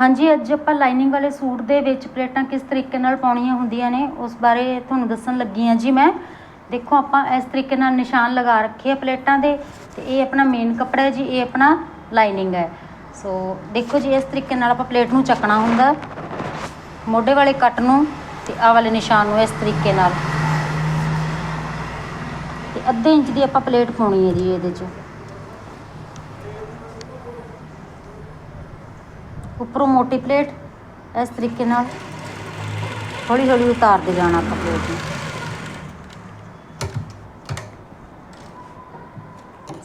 ਹਾਂਜੀ, ਅੱਜ ਆਪਾਂ ਲਾਈਨਿੰਗ ਵਾਲੇ ਸੂਟ ਦੇ ਵਿੱਚ ਪਲੇਟਾਂ ਕਿਸ ਤਰੀਕੇ ਨਾਲ ਪਾਉਣੀਆਂ ਹੁੰਦੀਆਂ ਨੇ, ਉਸ ਬਾਰੇ ਤੁਹਾਨੂੰ ਦੱਸਣ ਲੱਗੀ ਹਾਂ ਜੀ ਮੈਂ। ਦੇਖੋ, ਆਪਾਂ ਇਸ ਤਰੀਕੇ ਨਾਲ ਨਿਸ਼ਾਨ ਲਗਾ ਰੱਖੇ ਆ ਪਲੇਟਾਂ ਦੇ ਤੇ ਇਹ ਆਪਣਾ ਮੇਨ ਕੱਪੜਾ ਹੈ ਜੀ, ਇਹ ਆਪਣਾ ਲਾਈਨਿੰਗ ਹੈ। ਸੋ ਦੇਖੋ ਜੀ, ਇਸ ਤਰੀਕੇ ਨਾਲ ਆਪਾਂ ਪਲੇਟ ਨੂੰ ਚੱਕਣਾ ਹੁੰਦਾ, ਮੋਢੇ ਵਾਲੇ ਕੱਟ ਨੂੰ ਤੇ ਆਹ ਵਾਲੇ ਨਿਸ਼ਾਨ ਨੂੰ ਇਸ ਤਰੀਕੇ ਨਾਲ। ਤੇ ਅੱਧੇ ਇੰਚ ਦੀ ਆਪਾਂ ਪਲੇਟ ਪਾਉਣੀ ਹੈ ਜੀ ਇਹਦੇ 'ਚ। ਉੱਪਰੋਂ ਮੋਟੀ ਪਲੇਟ, ਇਸ ਤਰੀਕੇ ਨਾਲ ਹੌਲੀ ਹੌਲੀ ਉਤਾਰਦੇ ਜਾਣਾ ਆਪਾਂ ਪਲੇਟ ਨੂੰ।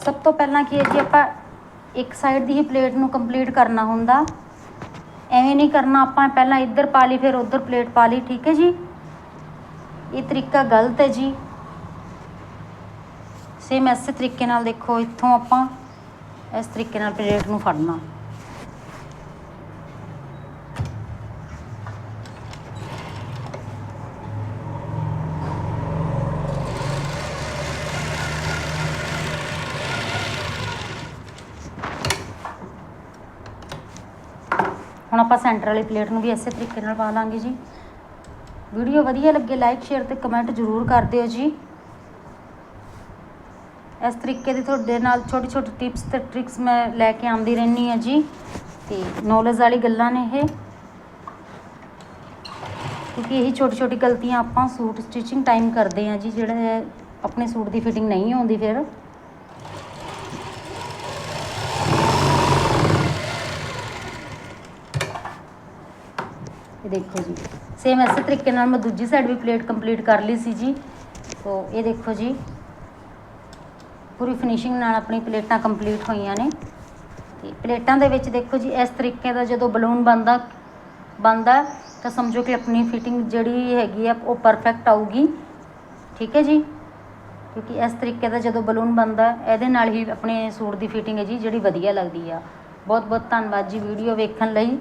ਸਭ ਤੋਂ ਪਹਿਲਾਂ ਕੀ ਹੈ ਜੀ, ਆਪਾਂ ਇੱਕ ਸਾਈਡ ਦੀ ਹੀ ਪਲੇਟ ਨੂੰ ਕੰਪਲੀਟ ਕਰਨਾ ਹੁੰਦਾ। ਐਵੇਂ ਨਹੀਂ ਕਰਨਾ, ਆਪਾਂ ਪਹਿਲਾਂ ਇੱਧਰ ਪਾ ਲਈ, ਫਿਰ ਉੱਧਰ ਪਲੇਟ ਪਾ ਲਈ, ਠੀਕ ਹੈ ਜੀ? ਇਹ ਤਰੀਕਾ ਗਲਤ ਹੈ ਜੀ। ਸੇਮ ਇਸੇ ਤਰੀਕੇ ਨਾਲ ਦੇਖੋ, ਇੱਥੋਂ ਆਪਾਂ ਇਸ ਤਰੀਕੇ ਨਾਲ ਪਲੇਟ ਨੂੰ ਫੜਨਾ। ਹੁਣ ਆਪਾਂ ਸੈਂਟਰ ਵਾਲੀ ਪਲੇਟ ਨੂੰ ਵੀ ਇਸੇ ਤਰੀਕੇ ਨਾਲ ਪਾ ਲਾਂਗੇ ਜੀ। ਵੀਡੀਓ ਵਧੀਆ ਲੱਗੇ ਲਾਈਕ ਸ਼ੇਅਰ ਤੇ ਕਮੈਂਟ ਜ਼ਰੂਰ ਕਰ ਦਿਓ ਜੀ। ਇਸ ਤਰੀਕੇ ਦੀ ਤੁਹਾਡੇ ਨਾਲ ਛੋਟੀ ਛੋਟੀ ਟਿਪਸ ਤੇ ਟ੍ਰਿਕਸ ਮੈਂ ਲੈ ਕੇ ਆਉਂਦੀ ਰਹਿੰਦੀ ਹਾਂ ਜੀ। ਤੇ ਨੌਲੇਜ ਵਾਲੀ ਗੱਲਾਂ ਨੇ ਇਹ। ਕਿਉਂਕਿ ਇਹੀ ਛੋਟੀ ਛੋਟੀ ਗਲਤੀਆਂ ਆਪਾਂ ਸੂਟ ਸਟਿਚਿੰਗ ਟਾਈਮ ਕਰਦੇ ਹਾਂ ਜੀ, ਜਿਹੜਾ ਆਪਣੇ ਸੂਟ ਦੀ ਫਿਟਿੰਗ ਨਹੀਂ ਆਉਂਦੀ ਫਿਰ। ਇਹ ਦੇਖੋ ਜੀ। ਸੇਮ ਇਸੇ ਤਰੀਕੇ ਨਾਲ ਮੈਂ ਦੂਜੀ ਸਾਈਡ ਵੀ ਪਲੇਟ ਕੰਪਲੀਟ ਕਰ ਲਈ ਸੀ ਜੀ। ਸੋ ਇਹ ਦੇਖੋ ਜੀ। ਪੂਰੀ ਫਿਨਿਸ਼ਿੰਗ ਨਾਲ ਆਪਣੀ ਪਲੇਟਾਂ ਕੰਪਲੀਟ ਹੋਈਆਂ ਨੇ। ਤੇ ਪਲੇਟਾਂ ਦੇ ਵਿੱਚ ਦੇਖੋ ਜੀ, ਇਸ ਤਰੀਕੇ ਦਾ ਜਦੋਂ ਬਲੂਨ ਬਣਦਾ ਬਣਦਾ, ਤਾਂ ਸਮਝੋ ਕਿ ਆਪਣੀ ਫਿਟਿੰਗ ਜਿਹੜੀ ਹੈਗੀ ਆ, ਉਹ ਪਰਫੈਕਟ ਆਊਗੀ। ਠੀਕ ਹੈ ਜੀ? ਕਿਉਂਕਿ ਇਸ ਤਰੀਕੇ ਦਾ ਜਦੋਂ ਬਲੂਨ ਬਣਦਾ, ਇਹਦੇ ਨਾਲ ਹੀ ਆਪਣੇ ਸੂਟ ਦੀ ਫਿਟਿੰਗ ਹੈ ਜੀ, ਜਿਹੜੀ ਵਧੀਆ ਲੱਗਦੀ ਆ। ਬਹੁਤ ਬਹੁਤ ਧੰਨਵਾਦ ਜੀ ਵੀਡੀਓ ਵੇਖਣ ਲਈ।